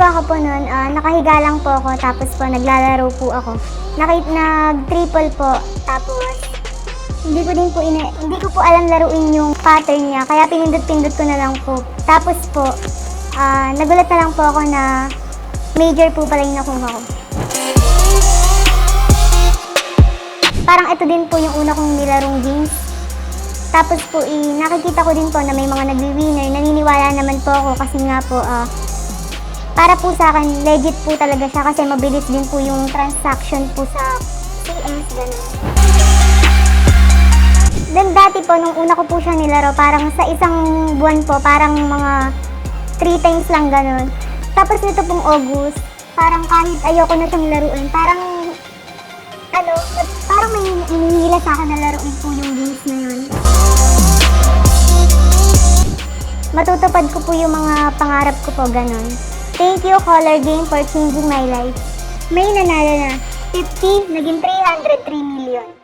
po nun, ah, nakahiga lang po ako, tapos po naglalaro po ako. Nakit nag-triple po, tapos hindi ko din po ina hindi ko po alam laruin yung pattern niya, kaya pinindot-pindot ko na lang po. Tapos po, ah, nagulat na lang po ako na major po pala yung nakuha ko. Parang ito din po yung una kong nilarong games. Tapos po, eh, nakikita ko din po na may mga nagwi-winner. Naniniwala naman po ako kasi nga po, ah, para po sa akin, legit po talaga siya kasi mabilis din po yung transaction po sa CS, ganun. Then dati po, nung una ko po siya nilaro, parang sa isang buwan po, parang mga 3 times lang ganun. Tapos nito pong August, parang kahit ayoko na siyang laruin, parang ano, parang may hinihila sa akin na laruin po yung games na yun. Matutupad ko po yung mga pangarap ko po, ganun. Thank you, Color Game, for changing my life. May nanalo na. 50, naging 303 million.